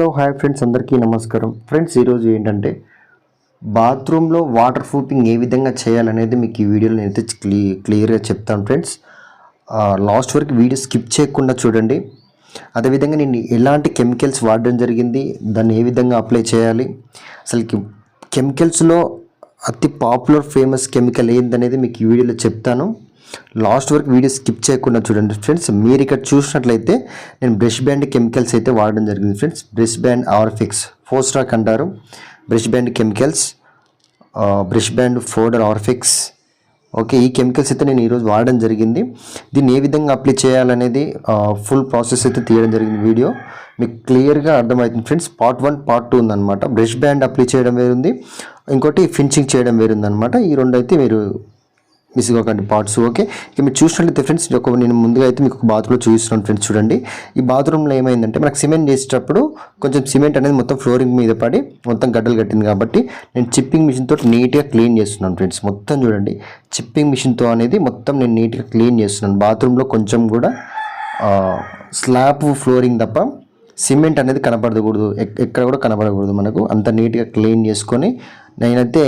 Hello hi friends అందరికీ నమస్కారం. Friends ఈరోజు ఏంటంటే బాత్రూంలో వాటర్ ప్రూఫింగ్ ఏ విధంగా చేయాలనేది మీకు ఈ వీడియోలో నేనైతే క్లీ క్లియర్గా చెప్తాను ఫ్రెండ్స్. లాస్ట్ వరకు వీడియో స్కిప్ చేయకుండా చూడండి. అదేవిధంగా నేను ఎలాంటి కెమికల్స్ వాడడం జరిగింది దాన్ని ఏ విధంగా అప్లై చేయాలి అసలు కెమికల్స్లో అతి పాపులర్ ఫేమస్ కెమికల్ ఏందనేది మీకు ఈ వీడియోలో చెప్తాను. లాస్ట్ వరకు వీడియో స్కిప్ చేయకుండా చూడండి ఫ్రెండ్స్. మీరు ఇక్కడ చూసినట్లయితే నేను బ్రష్ బ్యాండ్ కెమికల్స్ అయితే వాడడం జరిగింది friends. Brush band ఆర్ఫిక్స్ four stock అంటారు brush band chemicals brush band fodder ఆర్ఫిక్స్. Okay ఈ కెమికల్స్ అయితే నేను ఈరోజు వాడడం జరిగింది. దీన్ని ఏ విధంగా అప్లై చేయాలనేది ఫుల్ ప్రాసెస్ అయితే తీయడం జరిగింది వీడియో. మీకు క్లియర్గా అర్థమవుతుంది friends. Part one part two ఉందన్నమాట. బ్రష్ బ్యాండ్ అప్లై చేయడం వేరుంది. ఇంకోటి ఫినిషింగ్ చేయడం వేరుందనమాట ఈ రెండు అయితే మీరు మిస్ కాకండి పార్ట్స్ ఓకే ఇక మీరు చూసినట్లయితే ఫ్రెండ్స్ ఇది ఒక నేను ముందుగా అయితే మీకు ఒక బాత్రూమ్లో చూపిస్తున్నాను ఫ్రెండ్స్ చూడండి. ఈ బాత్రూంలో ఏమైందంటే మనకు సిమెంట్ చేసేటప్పుడు కొంచెం సిమెంట్ అనేది మొత్తం ఫ్లోరింగ్ మీద పడి మొత్తం గడ్డలు కట్టింది కాబట్టి నేను చిప్పింగ్ మిషన్తో నీట్గా క్లీన్ చేస్తున్నాను ఫ్రెండ్స్ మొత్తం చూడండి. చిప్పింగ్ మిషన్తో అనేది మొత్తం నేను నీట్గా క్లీన్ చేస్తున్నాను. బాత్రూంలో కొంచెం కూడా స్లాబ్ ఫ్లోరింగ్ తప్ప సిమెంట్ అనేది కనపడకూడదు. ఎక్- ఎక్కడ కూడా కనపడకూడదు మనకు. అంత నీట్గా క్లీన్ చేసుకొని నేనైతే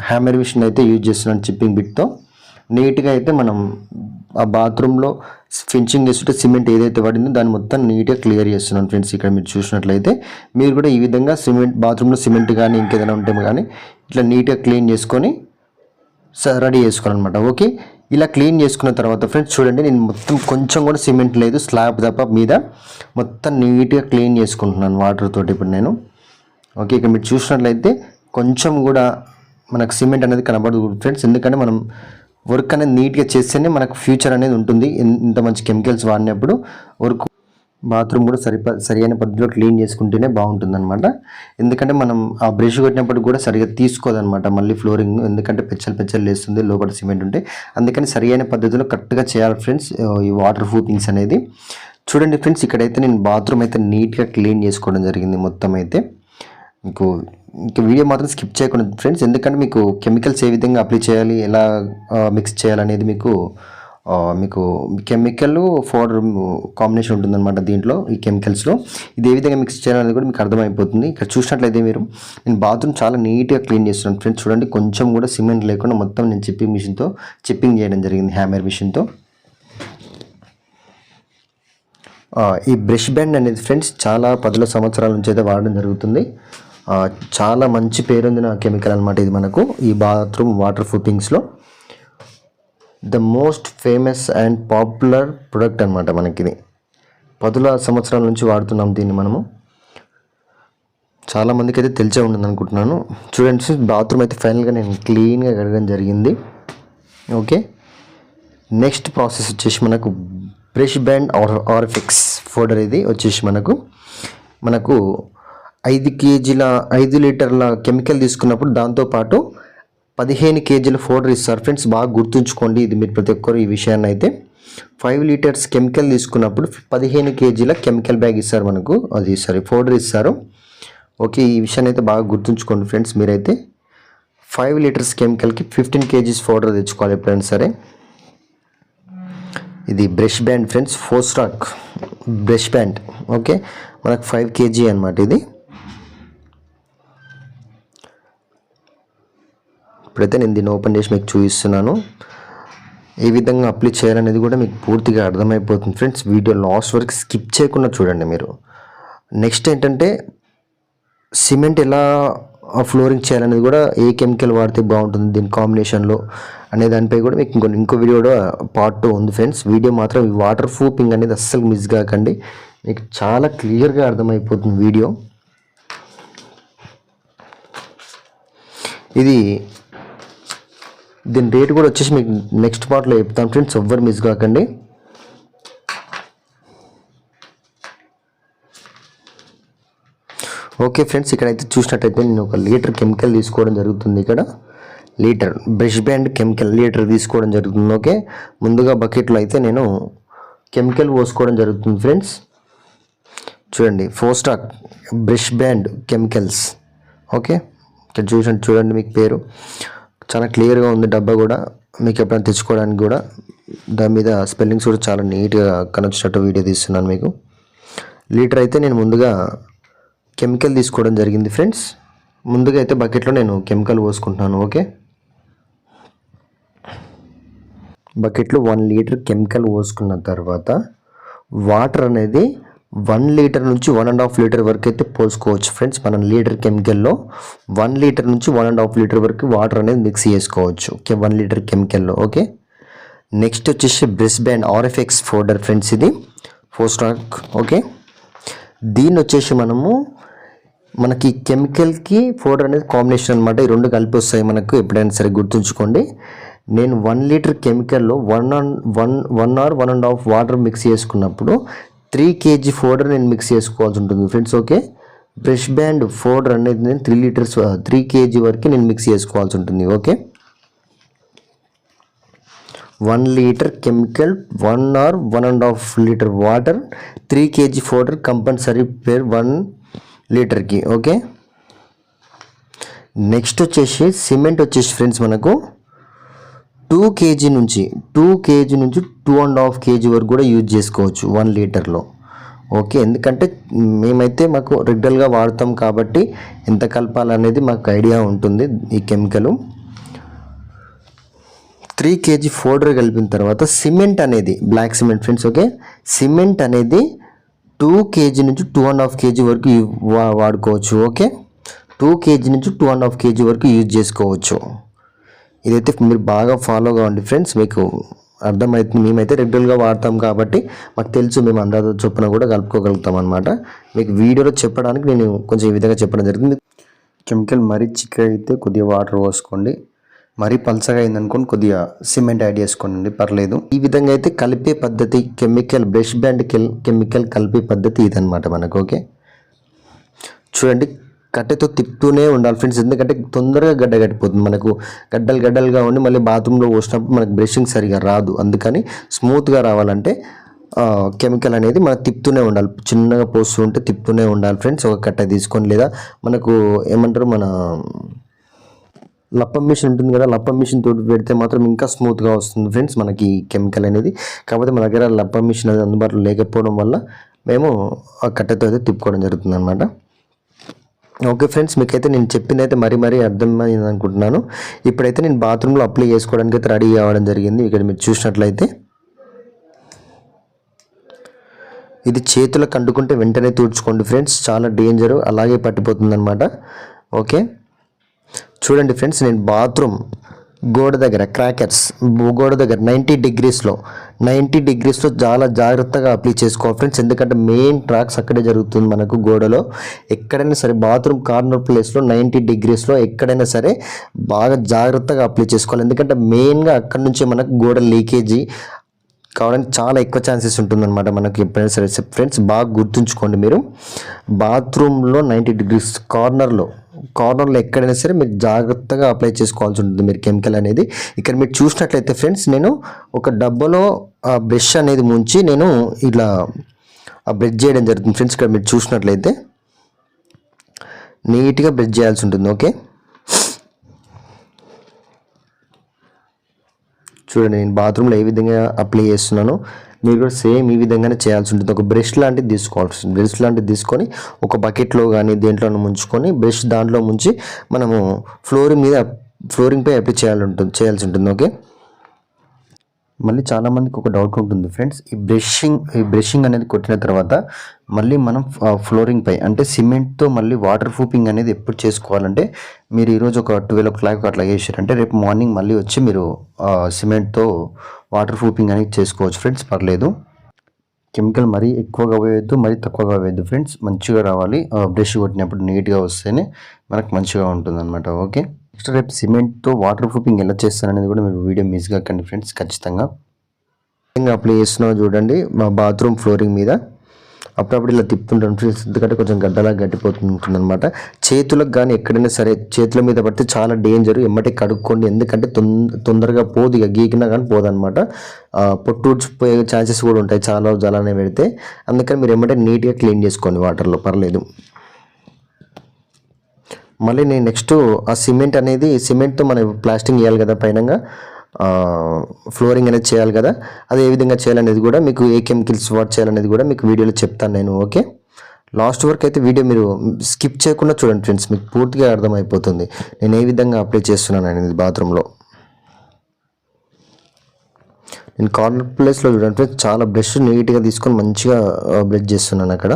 హ్యామర్ మిషన్ అయితే యూజ్ చేస్తున్నాను చిప్పింగ్ బిట్తో నీట్గా అయితే మనం ఆ బాత్రూంలో ఫినిషింగ్ చేస్తుంటే సిమెంట్ ఏదైతే పడిందో దాన్ని మొత్తం నీట్గా క్లియర్ చేస్తున్నాను ఫ్రెండ్స్. ఇక్కడ మీరు చూసినట్లయితే మీరు కూడా ఈ విధంగా సిమెంట్ బాత్రూంలో సిమెంట్ కానీ ఇంకేదైనా ఉంటే కానీ ఇట్లా నీట్గా క్లీన్ చేసుకొని స- రెడీ చేసుకోవాలన్నమాట. ఓకే? ఇలా క్లీన్ చేసుకున్న తర్వాత ఫ్రెండ్స్ చూడండి నేను మొత్తం కొంచెం కూడా సిమెంట్ లేదు స్లాబ్ తప్ప మీద మొత్తం నీట్గా క్లీన్ చేసుకుంటున్నాను వాటర్ తోటి ఇప్పుడు నేను. ఓకే? ఇక్కడ మీరు చూసినట్లయితే కొంచెం కూడా మనకు సిమెంట్ అనేది కనబడదు ఫ్రెండ్స్. ఎందుకంటే మనం వర్క్ అనేది నీట్గా చేస్తేనే మనకు ఫ్యూచర్ అనేది ఉంటుంది. ఇంత మంచి కెమికల్స్ వాడినప్పుడు వర్క్ బాత్రూమ్ కూడా సరి సరైన పద్ధతిలో క్లీన్ చేసుకుంటేనే బాగుంటుంది అనమాట ఎందుకంటే మనం ఆ బ్రష్ కొట్టినప్పుడు కూడా సరిగా తీసుకోదనమాట మళ్ళీ ఫ్లోరింగ్ ఎందుకంటే పెచ్చలు పెచ్చలు వేస్తుంది లోపల సిమెంట్ ఉంటే. అందుకని సరైన పద్ధతిలో కరెక్ట్గా చేయాలి ఫ్రెండ్స్ ఈ వాటర్ ప్రూఫింగ్స్ అనేది. చూడండి ఫ్రెండ్స్ ఇక్కడైతే నేను బాత్రూమ్ అయితే నీట్గా క్లీన్ చేసుకోవడం జరిగింది మొత్తం అయితే. మీకు ఇంకా వీడియో మాత్రం స్కిప్ చేయకుండా ఫ్రెండ్స్ ఎందుకంటే మీకు కెమికల్స్ ఏ విధంగా అప్లై చేయాలి ఎలా మిక్స్ చేయాలనేది మీకు మీకు కెమికల్ పౌడర్ కాంబినేషన్ ఉంటుందన్నమాట దీంట్లో ఈ కెమికల్స్లో ఇది ఏ విధంగా మిక్స్ చేయాలనేది కూడా మీకు అర్థమైపోతుంది. ఇక్కడ చూసినట్లయితే మీరు నేను బాత్రూమ్ చాలా నీట్గా క్లీన్ చేస్తున్నాను ఫ్రెండ్స్ చూడండి కొంచెం కూడా సిమెంట్ లేకుండా మొత్తం నేను చిప్పింగ్ మిషన్తో చిప్పింగ్ చేయడం జరిగింది హ్యామర్ మిషన్తో ఈ బ్రష్ బ్యాండ్ అనేది ఫ్రెండ్స్ చాలా పదిలో సంవత్సరాల నుంచి అయితే వాడడం జరుగుతుంది. చాలా మంచి పేరొందిన కెమికల్ అనమాట ఇది మనకు ఈ bathroom water ఫుట్టింగ్స్లో. The most famous and popular product అనమాట మనకి ఇది పదుల సంవత్సరాల నుంచి వాడుతున్నాం దీన్ని మనము. చాలా మందికి అయితే తెలిసే ఉండదు అనుకుంటున్నాను. చూడండి బాత్రూమ్ అయితే ఫైనల్గా నేను క్లీన్గా కడగడం జరిగింది. ఓకే. నెక్స్ట్ ప్రాసెస్ వచ్చేసి మనకు brush band or RFX folder ఇది వచ్చేసి మనకు. మనకు ఐదు కేజీల ఐదు లీటర్ల కెమికల్ తీసుకున్నప్పుడు దాంతోపాటు పదిహేను కేజీల పౌడర్ ఇస్తారు ఫ్రెండ్స్ బాగా గుర్తుంచుకోండి. ఇది మీరు ప్రతి ఒక్కరు ఈ విషయాన్ని అయితే ఫైవ్ లీటర్స్ కెమికల్ తీసుకున్నప్పుడు పదిహేను కేజీల కెమికల్ బ్యాగ్ ఇస్తారు మనకు. అది సారీ పౌడర్ ఇస్తారు ఓకే ఈ విషయాన్ని అయితే బాగా గుర్తుంచుకోండి ఫ్రెండ్స్ మీరైతే. ఫైవ్ లీటర్స్ కెమికల్కి ఫిఫ్టీన్ కేజీస్ పౌడర్ తెచ్చుకోవాలి ఎప్పుడైనా సరే. ఇది brush band friends four stack brush band. Okay మనకు ఫైవ్ కేజీ అనమాట ఇది. ఇప్పుడైతే నేను దీన్ని ఓపెన్ చేసి మీకు చూపిస్తున్నాను. ఏ విధంగా అప్లై చేయాలనేది కూడా మీకు పూర్తిగా అర్థమైపోతుంది. ఫ్రెండ్స్ వీడియో లాస్ట్ వరకు స్కిప్ చేయకుండా చూడండి మీరు. నెక్స్ట్ ఏంటంటే సిమెంట్ ఎలా ఫ్లోరింగ్ చేయాలనేది కూడా ఏ కెమికల్ వాడితే బాగుంటుంది దీని కాంబినేషన్లో అనే దానిపై కూడా మీకు ఇంకో ఇంకో వీడియో కూడా పార్ట్ టూ ఉంది ఫ్రెండ్స్ వీడియో మాత్రం వాటర్ ప్రూఫింగ్ అనేది అస్సలు మిస్ కాకండి. మీకు చాలా క్లియర్గా అర్థమైపోతుంది వీడియో. ఇది దీని రేట్ కూడా వచ్చేసి మీకు నెక్స్ట్ పార్ట్లో చెప్తాను ఫ్రెండ్స్ ఎవ్వరు మిస్ కాకండి. ఓకే ఫ్రెండ్స్ ఇక్కడైతే చూసినట్టయితే నేను ఒక లీటర్ కెమికల్ తీసుకోవడం జరుగుతుంది ఇక్కడ. Litre brush band chemical litre తీసుకోవడం జరుగుతుంది ఓకే ముందుగా బకెట్లో అయితే నేను కెమికల్ పోసుకోవడం జరుగుతుంది ఫ్రెండ్స్ చూడండి four stack brush band chemicals okay ఇక్కడ చూసండి చూడండి మీకు పేరు. చాలా క్లియర్గా ఉంది డబ్బా కూడా. మీకు ఎప్పుడైనా తెచ్చుకోవడానికి కూడా దాని మీద స్పెల్లింగ్స్ కూడా చాలా నీట్గా కనొచ్చినట్టు వీడియో తీస్తున్నాను మీకు. లీటర్ అయితే నేను ముందుగా కెమికల్ తీసుకోవడం జరిగింది ఫ్రెండ్స్. ముందుగా అయితే బకెట్లో నేను కెమికల్ పోసుకుంటున్నాను ఓకే? బకెట్లో వన్ లీటర్ కెమికల్ పోసుకున్న తర్వాత వాటర్ అనేది వన్ లీటర్ నుంచి వన్ అండ్ హాఫ్ లీటర్ వరకు అయితే పోసుకోవచ్చు ఫ్రెండ్స్. మనం లీటర్ కెమికల్లో వన్ లీటర్ నుంచి వన్ అండ్ హాఫ్ లీటర్ వరకు వాటర్ అనేది మిక్స్ చేసుకోవచ్చు. ఓకే వన్ లీటర్ కెమికల్లో. ఓకే. నెక్స్ట్ వచ్చేసి brush band RFX folder friends ఇది. Four stack okay. దీన్ని వచ్చేసి మనము మనకి కెమికల్కి ఫోడర్ అనేది కాంబినేషన్ అనమాట ఈ రెండు కలిపి వస్తాయి మనకు. ఎప్పుడైనా సరే గుర్తుంచుకోండి. నేను one litre కెమికల్లో one and one one or one and half water mix చేసుకున్నప్పుడు త్రీ కేజీ ఫోడర్ నేను మిక్స్ చేసుకోవాల్సి ఉంటుంది friends okay? Brush band powder అనేది నేను త్రీ లీటర్స్ త్రీ కేజీ వరకు నేను మిక్స్ చేసుకోవాల్సి ఉంటుంది okay? One litre chemical one or one and half litre water three KG powder compulsory per one లీటర్కి ఓకే? నెక్స్ట్ వచ్చేసి సిమెంట్ వచ్చేసి ఫ్రెండ్స్ మనకు టూ కేజీ నుంచి టూ కేజీ నుంచి టూ అండ్ హాఫ్ కేజీ వరకు కూడా యూజ్ చేసుకోవచ్చు వన్ లీటర్లో. ఓకే ఎందుకంటే మేమైతే మాకు రెగ్యులర్గా వాడతాం కాబట్టి ఎంత కలపాలనేది మాకు ఐడియా ఉంటుంది ఈ కెమికల్. త్రీ కేజీ ఫోడర్ కలిపిన తర్వాత సిమెంట్ అనేది black cement friends okay? Cement అనేది టూ కేజీ నుంచి టూ అండ్ హాఫ్ కేజీ వరకు వా- వాడుకోవచ్చు ఓకే? టూ కేజీ నుంచి టూ అండ్ హాఫ్ కేజీ వరకు యూజ్ చేసుకోవచ్చు. ఇదైతే మీరు బాగా ఫాలో కావండి ఫ్రెండ్స్ మీకు అర్థమవుతుంది మేమైతే రెగ్యులర్గా వాడతాం కాబట్టి మాకు తెలుసు మేము అందాజ చొప్పున కూడా కలుపుకోగలుగుతాం అనమాట మీకు వీడియోలో చెప్పడానికి నేను కొంచెం ఈ విధంగా చెప్పడం జరిగింది. కెమికల్ మరీ చిక్కగా అయితే కొద్దిగా వాటర్ పోసుకోండి. మరీ పలసగా అయిందనుకోండి కొద్దిగా సిమెంట్ యాడ్ చేసుకోండి పర్లేదు. ఈ విధంగా అయితే కలిపే పద్ధతి కెమికల్ బ్రష్ బ్యాండ్ కెమికల్ కలిపే పద్ధతి ఇదనమాట మనకు ఓకే? చూడండి కట్టెతో తిప్పుతూనే ఉండాలి ఫ్రెండ్స్. ఎందుకంటే తొందరగా గడ్డ కట్టిపోతుంది మనకు. గడ్డలు గడ్డలుగా ఉండి మళ్ళీ బాత్రూంలో పోసినప్పుడు మనకు బ్రషింగ్ సరిగా రాదు. అందుకని స్మూత్గా రావాలంటే కెమికల్ అనేది మనం తిప్పుతూనే ఉండాలి. చిన్నగా పోస్తూ ఉంటే తిప్పుతూనే ఉండాలి ఫ్రెండ్స్. ఒక కట్ట తీసుకొని లేదా మనకు ఏమంటారు మన లప్పం మిషన్ ఉంటుంది కదా లప్పం మిషన్ తోటి పెడితే మాత్రం ఇంకా స్మూత్గా వస్తుంది ఫ్రెండ్స్ మనకి కెమికల్ అనేది. కాకపోతే మన దగ్గర లప్పం మిషన్ అనేది అందుబాటులో లేకపోవడం వల్ల మేము ఆ కట్టెతో అయితే తిప్పుకోవడం జరుగుతుంది అనమాట ఓకే ఫ్రెండ్స్ మీకైతే నేను చెప్పింది అయితే మరీ మరీ అర్థమైంది అనుకుంటున్నాను ఇప్పుడైతే నేను బాత్రూంలో అప్లై చేసుకోవడానికి అయితే రెడీ అవ్వడం జరిగింది. ఇక్కడ మీరు చూసినట్లయితే ఇది చేతులకు అంటుకుంటే వెంటనే తుడుచుకోండి ఫ్రెండ్స్. చాలా డేంజర్ అలాగే పట్టిపోతుంది ఓకే. చూడండి ఫ్రెండ్స్ నేను బాత్రూమ్ గోడ దగ్గర క్రాకర్స్ గోడ దగ్గర నైంటీ డిగ్రీస్లో నైంటీ డిగ్రీస్లో చాలా జాగ్రత్తగా అప్లై చేసుకోవాలి ఫ్రెండ్స్. ఎందుకంటే మెయిన్ ట్రాక్స్ అక్కడే జరుగుతుంది మనకు గోడలో. ఎక్కడైనా సరే బాత్రూమ్ కార్నర్ ప్లేస్లో నైంటీ డిగ్రీస్లో ఎక్కడైనా సరే బాగా జాగ్రత్తగా అప్లై చేసుకోవాలి. ఎందుకంటే మెయిన్గా అక్కడ నుంచే మనకు గోడ లీకేజీ కావడానికి చాలా ఎక్కువ ఛాన్సెస్ ఉంటుందన్నమాట మనకి ఎప్పుడైనా సరే. ఫ్రెండ్స్ బాగా గుర్తుంచుకోండి మీరు. బాత్రూంలో నైంటీ డిగ్రీస్ కార్నర్లో కార్నర్లో ఎక్కడైనా సరే మీరు జాగ్రత్తగా అప్లై చేసుకోవాల్సి ఉంటుంది మీరు కెమికల్ అనేది. ఇక్కడ మీరు చూసినట్లయితే ఫ్రెండ్స్ నేను ఒక డబ్బాలో ఆ బ్రష్ అనేది ముంచి నేను ఇలా ఆ చేయడం జరుగుతుంది. ఫ్రెండ్స్ ఇక్కడ మీరు చూసినట్లయితే నీట్గా బ్రెడ్ చేయాల్సి ఉంటుంది ఓకే చూడండి నేను బాత్రూంలో ఏ విధంగా అప్లై చేస్తున్నాను. మీరు కూడా సేమ్ ఈ విధంగానే చేయాల్సి ఉంటుంది. ఒక బ్రష్ లాంటిది తీసుకోవాల్సి బ్రష్ లాంటిది తీసుకొని ఒక బకెట్లో కానీ దేంట్లో ముంచుకొని బ్రష్ దాంట్లో ముంచి మనము ఫ్లోరింగ్ మీద ఫ్లోరింగ్పై అప్లై చేయాలి ఉంటుంది చేయాల్సి ఉంటుంది. ఓకే? మళ్ళీ చాలామందికి ఒక డౌట్ ఉంటుంది ఫ్రెండ్స్. ఈ బ్రషింగ్ ఈ బ్రషింగ్ అనేది కొట్టిన తర్వాత మళ్ళీ మనం ఫ్లోరింగ్ పై అంటే సిమెంట్తో మళ్ళీ వాటర్ ప్రూఫింగ్ అనేది ఎప్పుడు చేసుకోవాలంటే మీరు ఈరోజు ఒక ట్వెల్వ్ ఓ క్లాక్ అట్లా చేసారంటే రేపు మార్నింగ్ మళ్ళీ వచ్చి మీరు సిమెంట్తో వాటర్ ప్రూఫింగ్ అనేది చేసుకోవచ్చు ఫ్రెండ్స్ పర్లేదు. కెమికల్ మరీ ఎక్కువగా వేయద్దు మరీ తక్కువగా వేయద్దు ఫ్రెండ్స్. మంచిగా రావాలి. బ్రష్ కొట్టినప్పుడు నీట్గా వస్తేనే మనకు మంచిగా ఉంటుంది అనమాట ఓకే? నెక్స్ట్ రేపు సిమెంట్తో వాటర్ ప్రూఫింగ్ ఎలా చేస్తారనేది కూడా మీరు వీడియో మిస్ కాకండి ఫ్రెండ్స్ ఖచ్చితంగా. అప్లై చేస్తున్నావు చూడండి. మా బాత్రూమ్ ఫ్లోరింగ్ మీద. అప్పుడప్పుడు ఇలా తిప్పుతుంటాను ఫ్రెండ్స్ ఎందుకంటే కొంచెం గడ్డలా గట్టిపోతుంటుంది అనమాట చేతులకు కానీ ఎక్కడైనా సరే చేతుల మీద పడితే చాలా డేంజర్ ఎమ్మటే కడుక్కోండి. ఎందుకంటే తొంద తొందరగా పోదు. ఇక గీకినా కానీ పోదనమాట పొట్టు ఊడ్చిపోయే ఛాన్సెస్ కూడా ఉంటాయి. చాలా జలానే పెడితే. అందుకని మీరు ఎమ్మటే నీట్గా క్లీన్ చేసుకోండి వాటర్లో పర్లేదు. మళ్ళీ నేను నెక్స్ట్ ఆ సిమెంట్ అనేది సిమెంట్తో మనం ప్లాస్టింగ్ చేయాలి కదా పైనంగా. ఫ్లోరింగ్ అనేది చేయాలి కదా? అది ఏ విధంగా చేయాలనేది కూడా మీకు ఏ కెమికల్స్ వాట్ చేయాలనేది కూడా మీకు వీడియోలో చెప్తాను నేను ఓకే? లాస్ట్ వరకు అయితే వీడియో మీరు స్కిప్ చేయకుండా చూడండి ఫ్రెండ్స్ మీకు పూర్తిగా అర్థమైపోతుంది. నేను ఏ విధంగా అప్లై చేస్తున్నాను అనేది బాత్రూంలో. నేను కార్నర్ ప్లేస్లో చూడండి ఫ్రెండ్స్ చాలా బ్రష్ నీట్గా తీసుకొని మంచిగా బ్రష్ చేస్తున్నాను అక్కడ.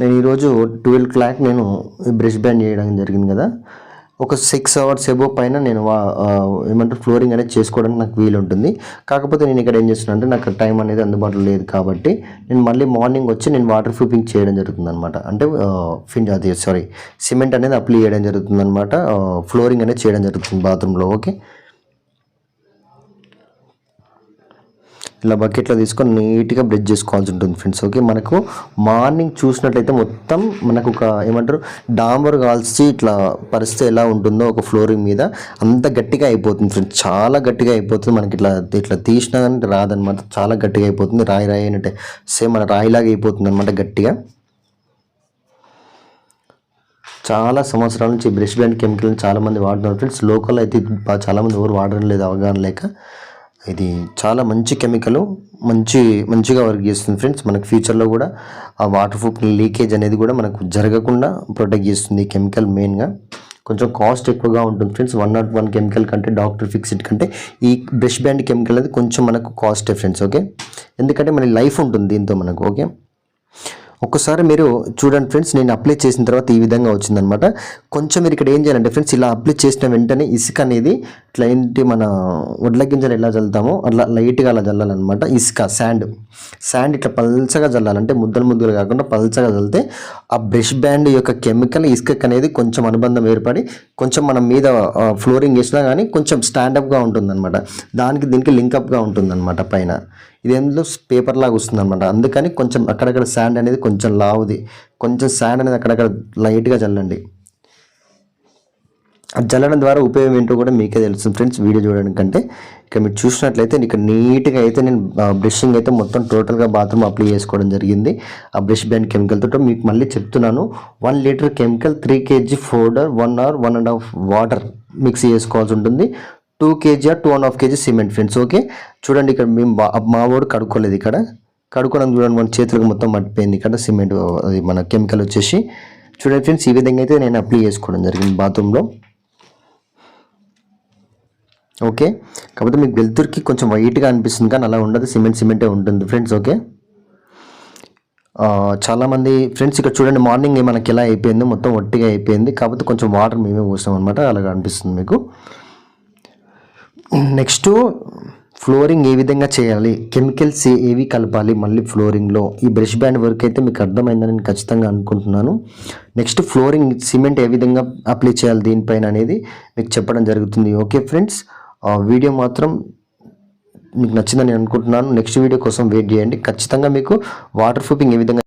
నేను ఈరోజు ట్వెల్వ్ క్లాక్ నేను బ్రష్ బ్యాండ్ చేయడం జరిగింది కదా. ఒక సిక్స్ అవర్స్ ఎబో పైన నేను వా- ఏమంటారు ఫ్లోరింగ్ అనేది చేసుకోవడానికి నాకు వీలు ఉంటుంది. కాకపోతే నేను ఇక్కడ ఏం చేస్తున్నా అంటే నాకు టైం అనేది అందుబాటులో లేదు కాబట్టి నేను మళ్ళీ మార్నింగ్ వచ్చి నేను వాటర్ ప్రూఫింగ్ చేయడం జరుగుతుంది అనమాట అంటే ఫిన్ అది సారీ సిమెంట్ అనేది అప్లై చేయడం జరుగుతుంది అనమాట ఫ్లోరింగ్ అనేది చేయడం జరుగుతుంది బాత్రూంలో ఓకే? ఇలా బకెట్లో తీసుకొని నీట్గా బ్రష్ చేసుకోవాల్సి ఉంటుంది ఫ్రెండ్స్. ఓకే మనకు మార్నింగ్ చూసినట్లయితే మొత్తం మనకు ఒక ఏమంటారు డాంబర్ కాల్చి ఇట్లా పరిస్థితి ఎలా ఉంటుందో ఒక ఫ్లోరింగ్ మీద అంత గట్టిగా అయిపోతుంది ఫ్రెండ్స్. చాలా గట్టిగా అయిపోతుంది మనకి ఇట్లా ఇట్లా తీసినా కానీ రాదనమాట చాలా గట్టిగా అయిపోతుంది. రాయి రాయి అయినట్టే. సేమ్ మన రాయిలాగా అయిపోతుంది అనమాట గట్టిగా. చాలా సంవత్సరాల నుంచి బ్రష్ బ్యాండ్ కెమికల్ని చాలామంది వాడుతున్నారు ఫ్రెండ్స్. లోకల్ అయితే చాలామంది ఎవరు వాడడం లేదు అవగాహన లేక. ఇది చాలా మంచి కెమికల్ మంచి మంచిగా వర్క్ చేస్తుంది ఫ్రెండ్స్. మనకు ఫ్యూచర్లో కూడా ఆ వాటర్ ప్రూఫ్ లీకేజ్ అనేది కూడా మనకు జరగకుండా ప్రొటెక్ట్ చేస్తుంది ఈ కెమికల్ మెయిన్గా కొంచెం కాస్ట్ ఎక్కువగా ఉంటుంది friends. One not one chemical కంటే డాక్టర్ ఫిక్స్డ్ కంటే ఈ బ్రష్ బ్యాండ్ కెమికల్ అనేది కొంచెం మనకు కాస్ట్ ఫ్రెండ్స్ ఓకే? ఎందుకంటే మన లైఫ్ ఉంటుంది దీంతో మనకు ఓకే? ఒక్కసారి మీరు చూడండి ఫ్రెండ్స్ నేను అప్లై చేసిన తర్వాత ఈ విధంగా వచ్చిందనమాట కొంచెం మీరు ఇక్కడ ఏం చేయాలంటే ఫ్రెండ్స్ ఇలా అప్లై చేసిన వెంటనే ఇసుక అనేది ఇట్లా ఏంటి మన వడ్ల గింజలు ఎలా చల్లుతామో అట్లా లైట్గా అలా చల్లాలన్నమాట ఇసుక శాండ్ శాండ్ ఇట్లా పల్చగా చల్లాలంటే ముద్దలు ముద్దలు కాకుండా పల్చగా చల్లితే ఆ బ్రష్ బ్యాండ్ యొక్క కెమికల్ ఇసుక అనేది కొంచెం అనుబంధం ఏర్పడి కొంచెం మనం మీద ఫ్లోరింగ్ వేసినా కానీ కొంచెం స్టాండప్గా ఉంటుందన్నమాట. దానికి దీనికి లింకప్గా ఉంటుందన్నమాట పైన. ఇది ఎందులో పేపర్ లాగా వస్తుంది అనమాట అందుకని కొంచెం అక్కడక్కడ శాండ్ అనేది కొంచెం లావుది. కొంచెం శాండ్ అనేది అక్కడక్కడ లైట్గా చల్లండి అది ద్వారా ఉపయోగం ఏంటో కూడా మీకే తెలుస్తుంది ఫ్రెండ్స్ వీడియో చూడడం కంటే. ఇక్కడ మీరు చూసినట్లయితే ఇక్కడ నీట్గా అయితే నేను బ్రషింగ్ అయితే మొత్తం టోటల్గా బాత్రూమ్ అప్లై చేసుకోవడం జరిగింది. ఆ బ్రష్ బ్యాండ్ కెమికల్ మీకు మళ్ళీ చెప్తున్నాను. One litre chemical three KG powder one hour one and half water mix చేసుకోవాల్సి ఉంటుంది. Two KG two and half KG cement friends okay చూడండి ఇక్కడ మేము మా వాడు కడుక్కోలేదు ఇక్కడ. కడుక్కోవడం చూడండి మన చేతులకు మొత్తం మట్టిపోయింది ఇక్కడ సిమెంట్ అది మన కెమికల్ వచ్చేసి. చూడండి ఫ్రెండ్స్ ఈ విధంగా అయితే నేను అప్లై చేసుకోవడం జరిగింది బాత్రూంలో. ఓకే? కాకపోతే మీకు వెలుతురికి కొంచెం వైట్గా అనిపిస్తుంది కానీ అలా ఉండదు. సిమెంట్ సిమెంటే ఉంటుంది. Friends okay? చాలామంది ఫ్రెండ్స్ ఇక్కడ చూడండి మార్నింగ్ మనకి ఎలా అయిపోయింది. మొత్తం ఒట్టిగా అయిపోయింది. కాకపోతే కొంచెం వాటర్ మేమే పోసాం అనమాట అలాగా అనిపిస్తుంది మీకు. నెక్స్ట్ ఫ్లోరింగ్ ఏ విధంగా చేయాలి? కెమికల్స్ ఏవి కలపాలి మళ్ళీ ఫ్లోరింగ్లో? ఈ బ్రష్ బ్యాండ్ వర్క్ అయితే మీకు అర్థమైందని నేను ఖచ్చితంగా అనుకుంటున్నాను. నెక్స్ట్ ఫ్లోరింగ్ సిమెంట్ ఏ విధంగా అప్లై చేయాలి దీనిపైన అనేది మీకు చెప్పడం జరుగుతుంది. Okay friends? ఆ వీడియో మాత్రం మీకు నచ్చిందని నేను అనుకుంటున్నాను. నెక్స్ట్ వీడియో కోసం వెయిట్ చేయండి. ఖచ్చితంగా మీకు వాటర్ ప్రూఫింగ్ ఏ విధంగా